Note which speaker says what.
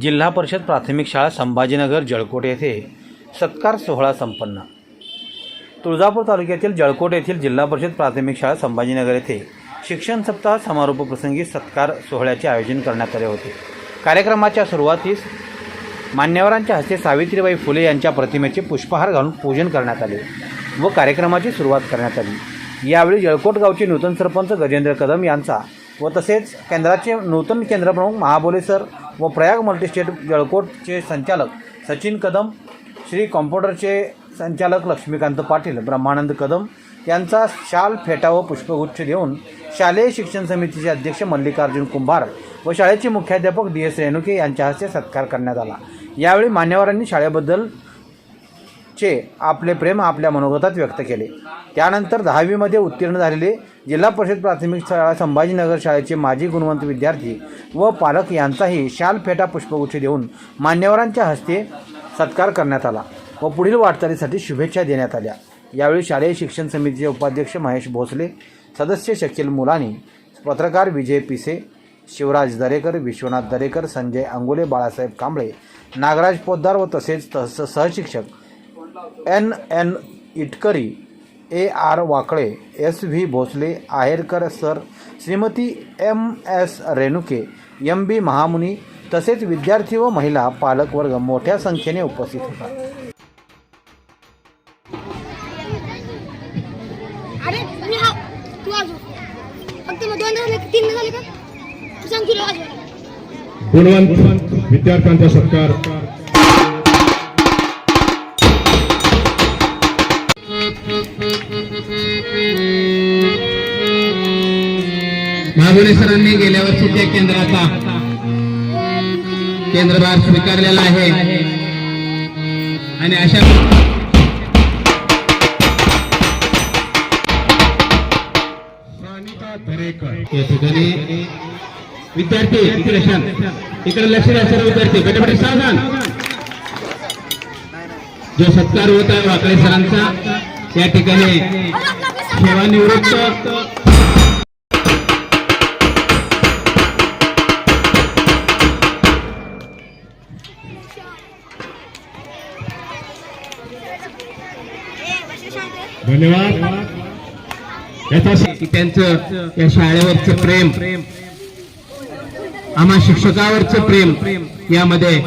Speaker 1: जिल्हा परिषद प्राथमिक शाळा संभाजीनगर जळकोट येथे सत्कार सोहळा संपन्न. तुळजापूर तालुक्यातील जळकोट येथील जिल्हा परिषद प्राथमिक शाळा संभाजीनगर येथे शिक्षण सप्ताह समारोपप्रसंगी सत्कार सोहळ्याचे आयोजन करण्यात आले होते. कार्यक्रमाच्या सुरुवातीस मान्यवरांच्या हस्ते सावित्रीबाई फुले यांच्या प्रतिमेचे पुष्पहार घालून पूजन करण्यात आले व कार्यक्रमाची सुरुवात करण्यात आली. यावेळी जळकोट गावचे नूतन सरपंच गजेंद्र कदम यांचा व तसेच केंद्राचे नूतन केंद्रप्रमुख महाबोले सर व प्रयाग मल्टीस्टेट जळकोटचे संचालक सचिन कदम श्री कॉम्प्युटरचे संचालक लक्ष्मीकांत पाटील ब्रह्मानंद कदम यांचा शाल फेटा व पुष्पगुच्छ देऊन शालेय शिक्षण समितीचे अध्यक्ष मल्लिकार्जुन कुंभार व शाळेचे मुख्याध्यापक डी एस रेणुके यांच्या हस्ते सत्कार करण्यात आला. यावेळी मान्यवरांनी शाळेबद्दल चे आपले प्रेम आपल्या मनोगतात व्यक्त केले. त्यानंतर दहावीमध्ये उत्तीर्ण झालेले जिल्हा परिषद प्राथमिक शाळा संभाजीनगर शाळेचे माजी गुणवंत विद्यार्थी व पालक यांचाही शाल फेटा पुष्पगुच्छ देऊन मान्यवरांच्या हस्ते सत्कार करण्यात आला व पुढील वाटचालीसाठी शुभेच्छा देण्यात आल्या. यावेळी शालेय शिक्षण समितीचे उपाध्यक्ष महेश भोसले सदस्य शकील मुलानी पत्रकार विजय पिसे शिवराज दरेकर विश्वनाथ दरेकर संजय अंगुले बाळासाहेब कांबळे नागराज पोद्दार व तसेच तस सहशिक्षक N N Itkari A R Wakale S V Bhosale Aherkar sir Shrimati M S Renuke M B Mahamuni तसेच विद्यार्थी व महिला पालक वर्ग मोठ्या संख्येने उपस्थित होता.
Speaker 2: अरे मी हा तू वाजव फक्त मग दोन झाले का तीन झाले का? तू सांग तुला वाजव
Speaker 3: गुणवंत विद्यार्थ्यांचा सत्कार.
Speaker 4: महागुणे सरांनी गेल्या वर्षीच्या केंद्राचा केंद्रभार स्वीकारलेला आहे. आणि अशा या ठिकाणी विद्यार्थी इकडे लक्ष द्या सर्व विद्यार्थी. बेटे सावधान. जो सत्कार होत आहे वाकळे सरांचा या ठिकाणी सेवानिवृत्त
Speaker 3: धन्यवाद. याचा
Speaker 4: त्यांचं या शाळेवरचं प्रेम आम्हा शिक्षकावरचं प्रेम यामध्ये